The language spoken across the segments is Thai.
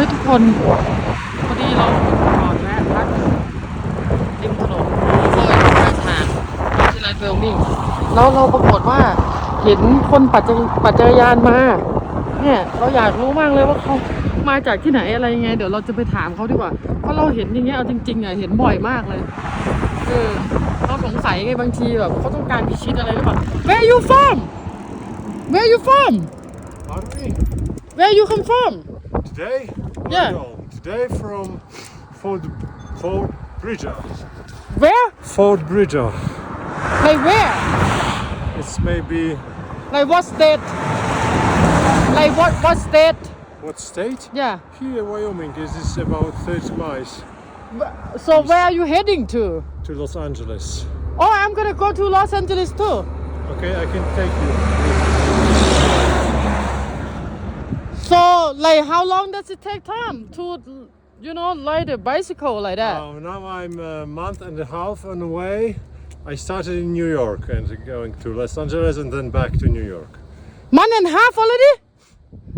ฮ้ยทุกคนพอดีเราจอดแวะพักริมถนนโซ่ข้างทางที่ไรเวลมิ่งแล้วเราปรากฏว่าเห็นคนปั่นจักรปั่นจักรยานมา เนี่ย เราอยากรู้มากเลยว่าเขามาจากที่ไหนอะไรยังไง เดี๋ยวเราจะไปถามเขาดีกว่าเพราะเราเห็นอย่างเงี้ยเอาจริงๆอะเห็นบ่อยมากเลยเออเราสงสัยไงบางทีแบบเขาต้องการพิชิตอะไรหรือเปล่า Where you from Where you from Are we? Where you come from Today? Yeah. Today from Fort, Fort Bridger. Where Fort Bridger. Like where It's maybe Like what state Like what what state what state? Yeah Here, Wyoming. Is this about 30 miles So where are you heading to to Los Angeles? Oh I'm gonna go to Los Angeles too Okay, I can take you. So like how long does it take time to you know ride a bicycle like that Uh, now I'm a month and a half on the way. I started in New York and going to Los Angeles and then back to New York. Month and a half already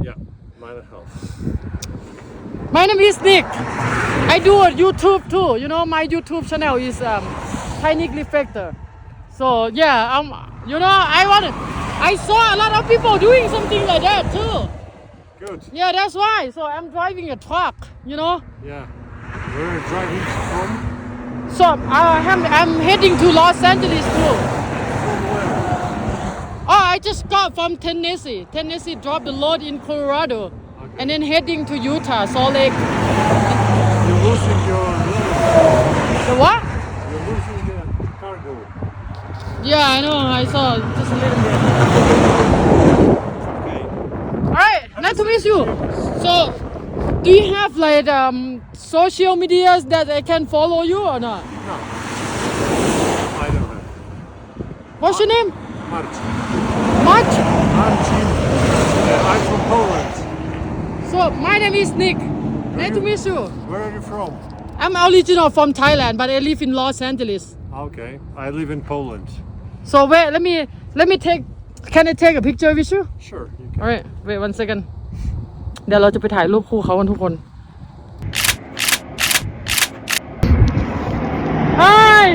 Yeah, month and a half. My name is Nick. I do a YouTube too. You know, my YouTube channel is um, Tiny Reflector. So yeah, um, you know, I want. I saw a lot of people doing something like that too. Good. Yeah, that's why. So I'm driving a truck. You know, Yeah. Where are you driving from? so uh, I'm I'm heading to Los Angeles too. Oh, I just got from Tennessee. Tennessee dropped the load in Colorado, and then heading to Utah, Salt Lake. You're losing your The what? You're losing the cargo. Yeah, I know. I saw just a little bit. Nice to meet you. So, do you have like um social medias that I can follow you or not? No. I don't have. What's your name? Marcin. March. Marcin. Uh, I'm from Poland. So my name is Nick. Nice to meet you. Where are you from? I'm original from Thailand, but I live in Los Angeles. Okay. I live in Poland. So wait, let me let me take. Can I take a picture with you? Sure. You can. Alright, wait one second. เดี๋ยวเราจะไปถ่ายรูปคู่เขากันทุกคน Hi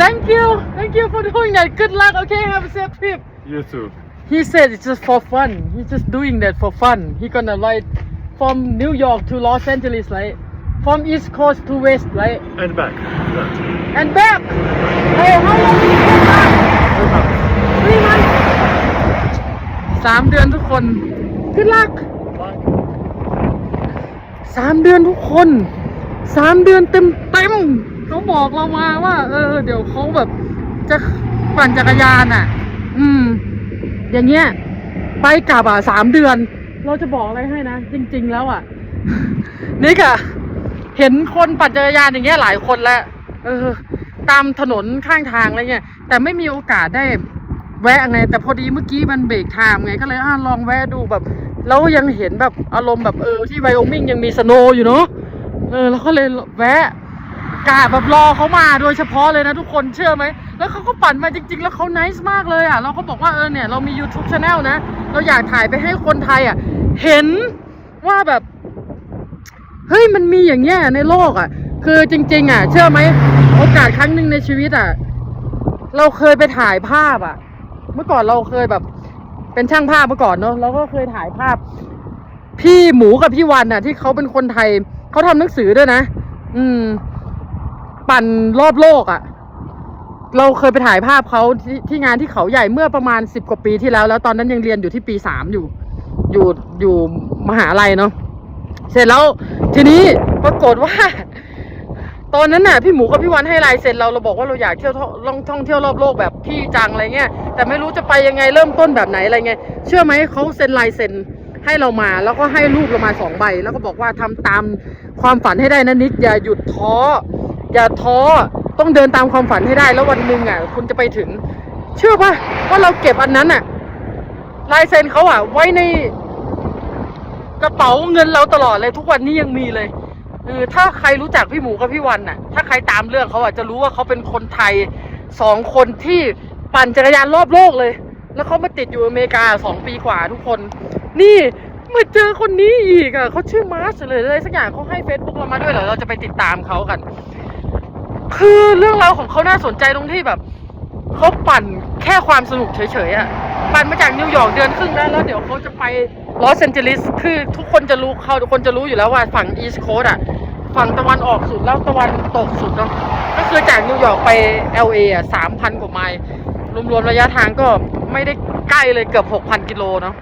Thank you Thank you for doing that Good luck okay have a safe trip You too. He said it's just for fun He's just doing that for fun He gonna ride from New York to Los Angeles right From East Coast to West right And back. That. And back Hey how long did it take back Three months สามเดือนทุกคน Good luck สามเดือนทุกคนสามเดือนเต็มเต็มเขาบอกเรามาว่า เออ เดี๋ยวเขาแบบ จะปั่นจักรยานอะ อืม อย่างเงี้ย ไปกลับอะสามเดือน เราจะบอกอะไรให้นะ จริง ๆ แล้วอะ นี่กะเห็นคนปั่นจักรยานอย่างเงี้ยหลายคนแล้วเออ ตามถนนข้างทางอะไรเงี้ย แต่ไม่มีโอกาสได้แวะไง แต่พอดีเมื่อกี้มันเบรกไทม์ไง ก็เลยอะลองแวะดูแบบ แล้วยังเห็นแบบอารมณ์แบบเออที่ไวโอมิงยังมีสโนว์อยู่เนาะเออแล้วก็เลยแวะกะแบบรอเขามาโดยเฉพาะเลยนะทุกคนเชื่อไหม แล้วเขาก็ปั่นมาจริง ๆ แล้วเขา n น c e มากเลยอะเราก็บอกว่าเออเนี่ยเรามี YouTube Channel นะ เราอยากถ่ายไปให้คนไทยอะ เห็นว่าแบบ เฮ้ยมันมีอย่างเงี้ยในโลกอะ คือจริง ๆ อะ เชื่อไหม โอกาสครั้งหนึ่งในชีวิตอะ เราเคยไปถ่ายภาพอะ เมื่อก่อนเราเคยแบบ เป็นช่างภาพเมื่อก่อนเนาะเราก็เคยถ่ายภาพ พี่หมูกับพี่วันน่ะ ที่เขาเป็นคนไทยเขาทำหนังสือด้วยนะอืม ปั่นรอบโลกอะ่ะ เราเคยไปถ่ายภาพเขาที่ที่งานที่เขาใหญ่เมื่อประมาณสิบกว่าปีที่แล้ว แล้วตอนนั้นยังเรียนอยู่ที่ปีสามอยู่ อยู่อยู่มหาลัยเนาะเสร็จแล้วทีนี้ปรากฏว่า ตอนนั้นน่ะพี่หมูกับพี่วันให้ลายเซ็นเราเราบอกว่าเราอยากเที่ยวท่องท่องเที่ยวรอบโลกแบบพี่จังอะไรเงี้ยแต่ไม่รู้จะไปยังไงเริ่มต้นแบบไหนอะไรเงี้ยเชื่อไหมเขาเซ็นลายเซ็นให้เรามา แล้วก็ให้รูปเรามาสองใบ แล้วก็บอกว่าทำตามความฝันให้ได้นะนิกอย่าหยุดท้ออย่าท้อต้องเดินตามความฝันให้ได้แล้ววันหนึ่งอะคุณจะไปถึง เชื่อปะว่าเราเก็บอันนั้นอะลายเซ็นเขาอะไว้ในกระเป๋าเงินเราตลอดเลยทุกวันนี้ยังมีเลย เออถ้าใครรู้จักพี่หมูกับพี่วันน่ะ ถ้าใครตามเรื่องเขาอะจะรู้ว่าเขาเป็นคนไทยสองคนที่ปั่นจักรยานรอบโลกเลย แล้วเขามาติดอยู่อเมริกาสองปีกว่าทุกคน นี่มาเจอคนนี้อีกอะเขาชื่อมาร์ชเลยอะไรสักอย่างเขาให้ Facebook เรามาด้วยเหรอเราจะไปติดตามเขากัน คือเรื่องราวของเขาน่าสนใจตรงที่แบบเขาปั่นแค่ความสนุกเฉยๆอะปั่นมาจากนิวยอร์กเดือนครึ่งแล้วแล้วเดี๋ยวเขาจะไป ลอสแอนเจลิสคือทุกคนจะรู้เขาทุกคนจะรู้อยู่แล้วว่าฝั่งอีสต์โคสอะ ฝั่งตะวันออกสุดแล้วตะวันตกสุดเนาะก็คือจากนิวยอร์กไป LA อะสามพันกว่าไมล์รวมๆระยะทางก็ไม่ได้ใกล้เลยเกือบหกพันกิโลเนาะ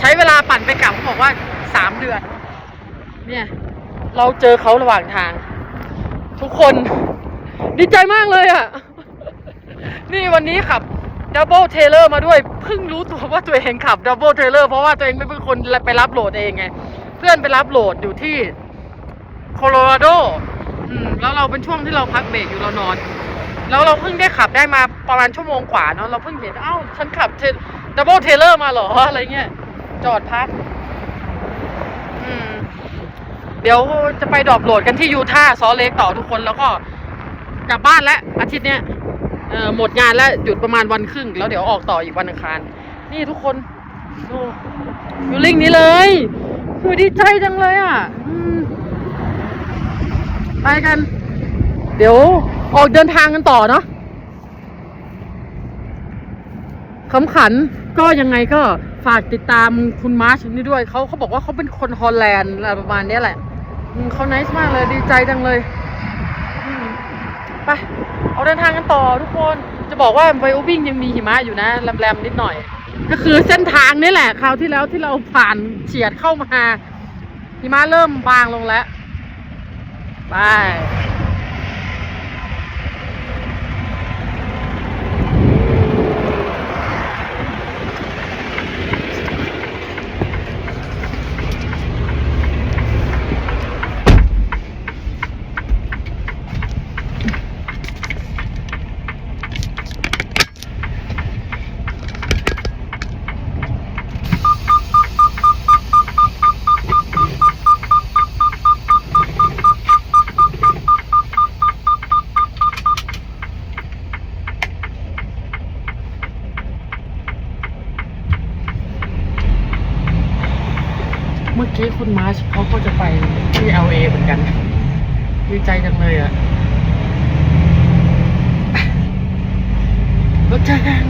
ใช้เวลาปั่นไปกลับเขาบอกว่าสามเดือน เนี่ย เราเจอเขาระหว่างทาง ทุกคนดีใจมากเลยอะ่ะ นี่วันนี้ขับ ดับเบิลเทเลอร์มาด้วย เพิ่งรู้ตัวว่าตัวเองขับดับเบิลเทเลอร์เพราะว่าตัวเองไม่เป็นคนไปรับโหลดเองไง เพื่อนไปรับโหลดอยู่ที่โคโลราโดอืมแล้วเราเป็นช่วงที่เราพักเบรกอยู่เรานอน แล้วเราเพิ่งได้ขับได้มาประมาณชั่วโมงกว่าเนาะเราเพิ่งเห็นเอ้าฉันขับดับเบิลเทเลอร์มาเหรออะไรเงี้ยจอดพักเดี๋ยวจะไปดรอปโหลดกันที่ยูท่าซอลเลกต่อทุกคนแล้วก็กลับบ้านแล้วอาทิตย์เนี้ย หมดงานแล้วหยุดประมาณวันครึ่ง แล้วเดี๋ยวออกต่ออีกวันอังคาร นี่ทุกคนอยู่ลิงนี้เลยคือดีใจจังเลยอะไปกัน เดี๋ยวออกเดินทางกันต่อเนาะขำขันก็ยังไงก็ฝากติดตามคุณมาร์ชนี่ด้วยเขาเขาบอกว่าเขาเป็นคนฮอลแลนด์อะไรประมาณนี้แหละเขาไนส์มากเลยดีใจจังเลย ไปเอาเดินทางกันต่อทุกคนจะบอกว่าไวโอวิ่งยังมีหิมะอยู่นะแรมๆนิดหน่อย ก็คือเส้นทางนี่แหละคราวที่แล้วที่เราผ่านเฉียดเข้ามาหิมะเริ่มบางลงแล้ว ไป เมื่อกี้คุณมาร์ชเขาก็จะไปที่ LA เหมือน กันดีใจจังเลยอะ่ะแล้วเจอกัน